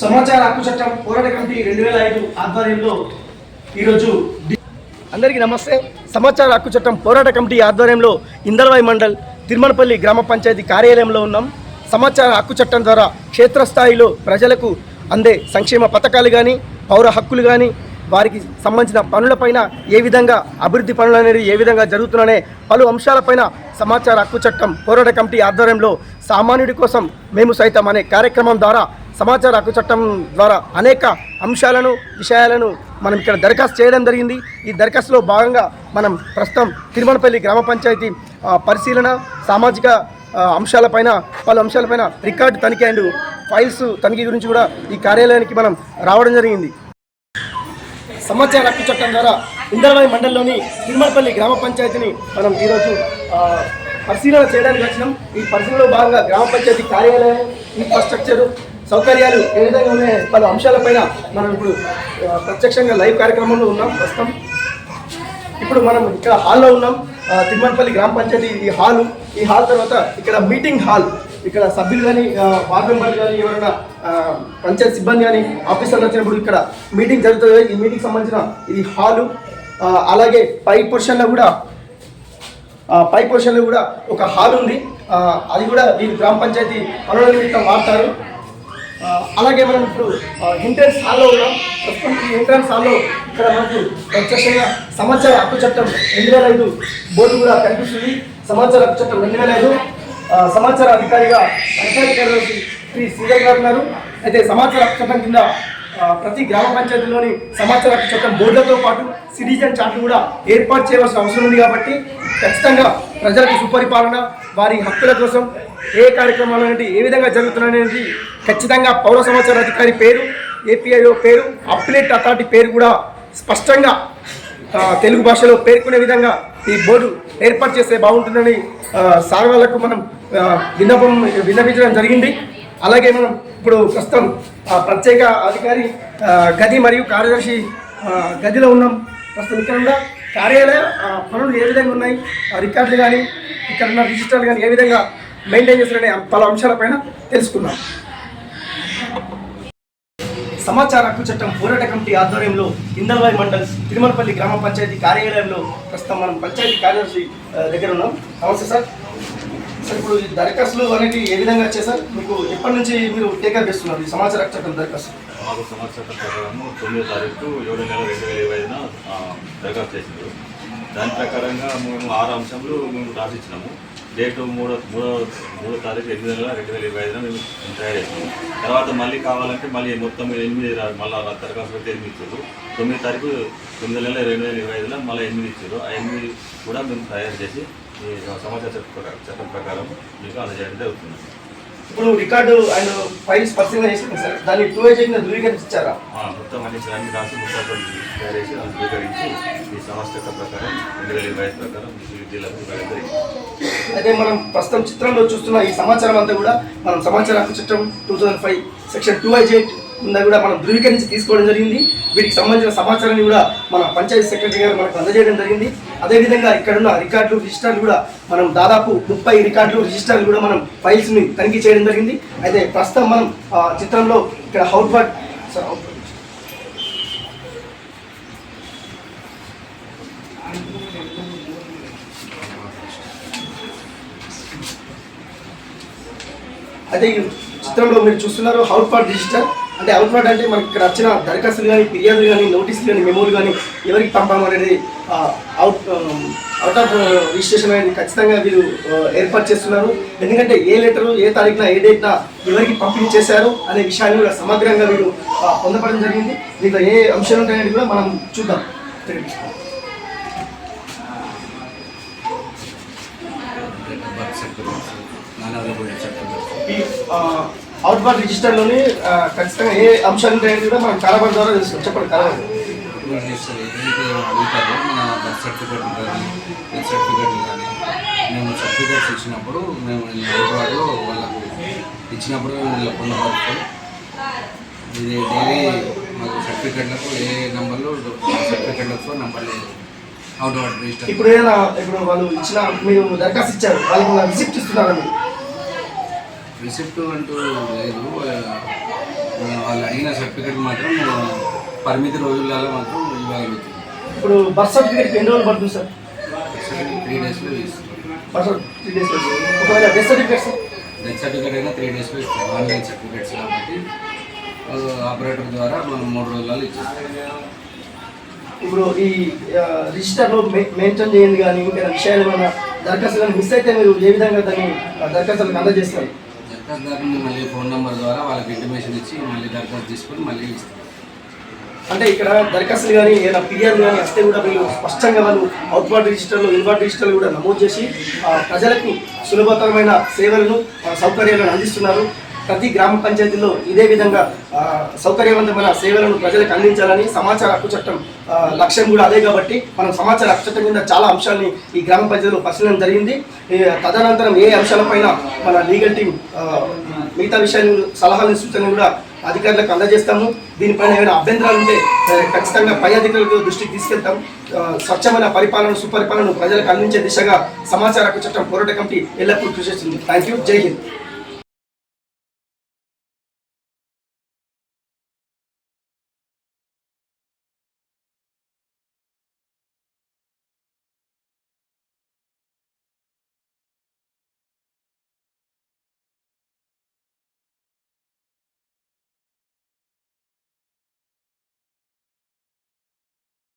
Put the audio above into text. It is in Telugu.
సమాచార హక్కు చట్టం పోరాట కమిటీ రెండు వేల ఐదు ఆధ్వర్యంలో ఈరోజు అందరికీ నమస్తే. సమాచార హక్కు చట్టం పోరాట కమిటీ ఆధ్వర్యంలో ఇందలవాయి మండల్ తిరుమలపల్లి గ్రామ పంచాయతీ కార్యాలయంలో ఉన్నాం. సమాచార హక్కు చట్టం ద్వారా క్షేత్రస్థాయిలో ప్రజలకు అందే సంక్షేమ పథకాలు కానీ పౌర హక్కులు కానీ వారికి సంబంధించిన పనులపైన ఏ విధంగా అభివృద్ధి పనులు అనేది ఏ విధంగా జరుగుతున్నాయనే పలు అంశాలపైన సమాచార హక్కు చట్టం పోరాట కమిటీ ఆధ్వర్యంలో సామాన్యుడి కోసం మేము సైతం అనే కార్యక్రమం ద్వారా సమాచార హక్కు చట్టం ద్వారా అనేక అంశాలను విషయాలను మనం ఇక్కడ దరఖాస్తు చేయడం జరిగింది. ఈ దరఖాస్తులో భాగంగా మనం ప్రస్తుతం తిరుమలపల్లి గ్రామ పంచాయతీ పరిశీలన సామాజిక అంశాలపైన పలు అంశాలపైన రికార్డు తనిఖీ అండ్ ఫైల్స్ తనిఖీ గురించి కూడా ఈ కార్యాలయానికి మనం రావడం జరిగింది. సమాచార హక్కు చట్టం ద్వారా ఇందరవాయి మండలంలోని తిరుమలపల్లి గ్రామ పంచాయతీని మనం ఈరోజు పరిశీలన చేయడానికి వచ్చినాం. ఈ పరిశీలనలో భాగంగా గ్రామ పంచాయతీ కార్యాలయం ఇన్ఫ్రాస్ట్రక్చర్ సౌకర్యాలు ఏ విధంగా ఉన్నాయి పలు అంశాలపైన మనం ఇప్పుడు ప్రత్యక్షంగా లైవ్ కార్యక్రమంలో ఉన్నాం ప్రస్తుతం. ఇప్పుడు మనం ఇక్కడ హాల్లో ఉన్నాం. తిరుమలపల్లి గ్రామ పంచాయతీ ఈ హాల్. ఈ హాల్ తర్వాత ఇక్కడ మీటింగ్ హాల్. ఇక్కడ సభ్యులు కానీ వార్డ్ మెంబర్లు కానీ ఎవరైనా పంచాయత్ సిబ్బంది కానీ ఆఫీసర్లు వచ్చినప్పుడు ఇక్కడ మీటింగ్ జరుగుతుంది. ఈ మీటింగ్ సంబంధించిన ఇది హాలు అలాగే పై పొర్షన్లో కూడా పై పొర్షన్లో కూడా ఒక హాల్ ఉంది. అది కూడా ఈ గ్రామ పంచాయతీ పనుల నిమిత్తం వాడతారు. అలాగే మనం ఇప్పుడు ఎంట్రన్స్ హాల్లో ఉన్నాం. ప్రస్తుతం ఈ ఎంట్రన్స్ హాల్లో ఇక్కడ మనకు ప్రత్యక్షంగా సమాచార హక్కు చట్టం రెండు వేల ఐదు బోర్డు కూడా కనిపిస్తుంది. సమాచార హక్కు చట్టం రెండు వేల ఐదు సమాచార అధికారిగా పంచాయతీ శ్రీ శ్రీధర్ గారు ఉన్నారు. అయితే సమాచార చట్టం కింద ప్రతి గ్రామ పంచాయతీలోని సమాచార చట్టం బోర్డులతో పాటు సిటిజన్ చార్ట్ కూడా ఏర్పాటు చేయవలసిన అవసరం ఉంది కాబట్టి ఖచ్చితంగా ప్రజలకు సుపరిపాలన వారి హక్కుల కోసం ఏ కార్యక్రమాలు అనేది ఏ విధంగా జరుగుతున్నాయనేది ఖచ్చితంగా పౌర సమాచార అధికారి పేరు ఏపీఐఓ పేరు అప్లేట్ అథారిటీ పేరు కూడా స్పష్టంగా తెలుగు భాషలో పేర్కొనే విధంగా ఈ బోర్డు ఏర్పాటు చేస్తే బాగుంటుందని సార్ వాళ్ళకు మనం విన్నపం విన్నపించడం జరిగింది. అలాగే మనం ఇప్పుడు ప్రస్తుతం ఆ, ప్రత్యేక అధికారి గది మరియు కార్యదర్శి గదిలో ఉన్నాం. ప్రస్తుతం ఇక్కడ కార్యాలయ పనులు ఏ విధంగా ఉన్నాయి ఆ రికార్డులు కానీ ఇక్కడ ఉన్న రిజిస్టర్లు కానీ ఏ విధంగా మెయింటైన్ చేస్తున్నారనే పలు అంశాలపైన తెలుసుకున్నాం సమాచార హక్కు చట్టం పోరాట కమిటీ ఆధ్వర్యంలో ఇందల్వాయి మండల్ తిరుమలపల్లి గ్రామ పంచాయతీ కార్యాలయంలో ప్రస్తుతం మనం పంచాయతీ కార్యదర్శి దగ్గర ఉన్నాం. నమస్తే సార్. సార్ ఇప్పుడు ఈ దరఖాస్తులు అనేది ఏ విధంగా వచ్చాయి సార్? మీకు ఎప్పటి నుంచి మీరు టేకప్ చేస్తున్నారు ఈ సమాచార హక్కు చట్టం దరఖాస్తు? మాకు సమాచార ప్రకారము తొమ్మిదో తారీఖు ఏడు నెల రెండు వేల ఇరవై ఐదున దరఖాస్తు చేసిండ్రు. దాని ప్రకారంగా మేము ఆరు అంశంలో మేము రాసిచ్చినాము. డేట్ మూడో మూడో మూడో తారీఖు ఎనిమిది నెల రెండు వేల ఇరవై ఐదున మేము తయారు చేస్తాము తర్వాత మళ్ళీ కావాలంటే మళ్ళీ మొత్తం ఎనిమిది మళ్ళీ దరఖాస్తు పెడితే ఎనిమిది ఇచ్చారు. తొమ్మిది తారీఖు తొమ్మిది నెల రెండు వేల ఇరవై ఐదులో మళ్ళీ ఎనిమిది ఇచ్చారు. ఆ ఎనిమిది కూడా మేము తయారు చేసి ఈ సమాచార చట్ట చట్టం ప్రకారం మీకు అందజేయడం జరుగుతుంది. ఇప్పుడు రికార్డు అండ్ ఫైల్స్ పరిశీలన చేసినాం సార్ దాన్ని టూ ఏజెంట్ ధృవీకరించారా? మొత్తం అన్ని అన్ని రాసి ముఖ్యంగా తయారు చేసి దాన్ని స్వీకరించి ఈ సంస్థ ప్రకారం రెండు వేల ఇరవై ఐదు ప్రకారం అయితే మనం ప్రస్తుతం చిత్రంలో చూస్తున్న ఈ సమాచారం అంతా కూడా మనం సమాచార హక్కు చట్టం two thousand five section two eight ఉందని కూడా మనం ధృవీకరించి తీసుకోవడం జరిగింది. వీటికి సంబంధించిన సమాచారాన్ని కూడా మన పంచాయతీ సెక్రటరీ గారు మనకు అందజేయడం జరిగింది. అదేవిధంగా ఇక్కడున్న రికార్డులు రిజిస్టర్లు కూడా మనం దాదాపు ముప్పై రికార్డులు రిజిస్టర్లు కూడా మనం ఫైల్స్ని తనిఖీ చేయడం జరిగింది. అయితే ప్రస్తుతం మనం చిత్రంలో ఇక్కడ హౌట్వర్డ్ అయితే ఈ చిత్రంలో మీరు చూస్తున్నారు హౌట్ ఫార్ రిజిస్టర్. అంటే అవుట్పాట్ అంటే మనకి ఇక్కడ వచ్చిన దరఖాస్తులు కానీ ఫిర్యాదులు కానీ నోటీసులు కానీ మెమోలు కానీ ఎవరికి పంపడం అనేది అవుట్ అవుట్ ఆఫ్ రిజిస్ట్రేషన్ అనేది ఖచ్చితంగా వీరు uh, ఏర్పాటు చేస్తున్నారు. ఎందుకంటే ఏ లెటర్ ఏ తారీఖున ఏ డేట్న ఎవరికి పంపిణీ చేశారు అనే విషయాన్ని కూడా సమగ్రంగా వీరు పొందపడడం జరిగింది. దీంట్లో ఏ అంశాలు ఉంటాయనేది కూడా మనం చూద్దాం. బర్త్ ఈ అవుట్పాట్ రిజిస్టర్లోని ఖచ్చితంగా ఏ అంశాలు ఉంటాయని కూడా మనం కాలబడి ద్వారా తెలుసుకోవచ్చు చెప్పండి కాలబడి అడుగుతారో మన బర్త్ సర్టిఫికేట్ కానీ డెత్ సర్టిఫికేట్ కానీ మేము సర్టిఫికేట్స్ ఇచ్చినప్పుడు మేము హైదరాబాద్లో వాళ్ళకు ఇచ్చినప్పుడు మేము వీళ్ళ పొందపరుస్తాం ఇది డైలీ మాకు సర్టిఫికేట్లకు ఏ నెంబర్లో సర్టిఫికేట్లకు నెంబర్ లేదు అవుట్ వర్డ్ రిజిస్టర్ ఇప్పుడు ఏదైనా ఇప్పుడు వాళ్ళు ఇచ్చిన మీరు దరఖాస్తు ఇచ్చారు. వాళ్ళకి రిసిప్ట్ ఇస్తున్నారా మీరు? రిసిప్ట్ అంటూ లేదు. వాళ్ళు అడిగిన సర్టిఫికేట్ మాత్రం పరిమితి రోజులలో మాత్రం ఇవ్వగలుగుతుంది ఇప్పుడు బర్త్ సర్టిఫికేట్ ఎన్ని రోజులు పడుతుంది సార్? త్రీ డేస్లో ఇస్తాం. బర్త్ త్రీ డేస్ ఒకవేళ death certificate sir death certificate అయినా త్రీ డేస్లో ఇస్తాం. ఆన్లైన్ సర్టిఫికేట్స్ కాబట్టి ఆపరేటర్ ద్వారా మనం మూడు రోజులలో ఇచ్చేస్తాం. ఇప్పుడు ఈ రిజిస్టర్లో మె- మెన్షన్ చేయండి కానీ ఇంకా విషయాలు ఏమైనా దరఖాస్తు కానీ మిస్ అయితే మీరు ఏ విధంగా దాన్ని దరఖాస్తులకు అందజేస్తారు? దరఖాస్తుదారుని మళ్ళీ ఫోన్ నెంబర్ ద్వారా వాళ్ళకి ఇంటిమేషన్ ఇచ్చి మళ్ళీ దరఖాస్తు తీసుకొని మళ్ళీ ఇస్తాం. అంటే ఇక్కడ దరఖాస్తులు కానీ ఏదైనా ఫిర్యాదు కానీ వస్తే కూడా మీరు స్పష్టంగా వాళ్ళు అవుట్వర్డ్ రిజిస్టర్లు ఇన్వర్డ్ రిజిస్టర్లు కూడా నమోదు చేసి ఆ, ప్రజలకు సులభతరమైన సేవలను సౌకర్యాలను అందిస్తున్నారు. ప్రతి గ్రామ పంచాయతీలో ఇదే విధంగా సౌకర్యవంతమైన సేవలను ప్రజలకు అందించాలని సమాచార హక్కు చట్టం లక్ష్యం కూడా అదే కాబట్టి మనం సమాచార హక్కు చట్టం కింద చాలా అంశాలని ఈ గ్రామ పంచాయతీలో పరిశీలన జరిగింది. తదనంతరం ఏ అంశాలపైన మన లీగల్ టీం మిగతా విషయాలు సలహాలు సూచనలు కూడా అధికారులకు అందజేస్తాము. దీనిపైన ఏమైనా అభ్యంతరాలు ఉంటే ఖచ్చితంగా పై అధికారులకు దృష్టికి తీసుకెళ్తాం. స్వచ్ఛమైన పరిపాలన సుపరిపాలన ప్రజలకు అందించే దిశగా సమాచార హక్కు చట్టం పోరాట కమిటీ ఎల్లప్పుడూ కృషి చేస్తుంది. Thank you. జై హింద్.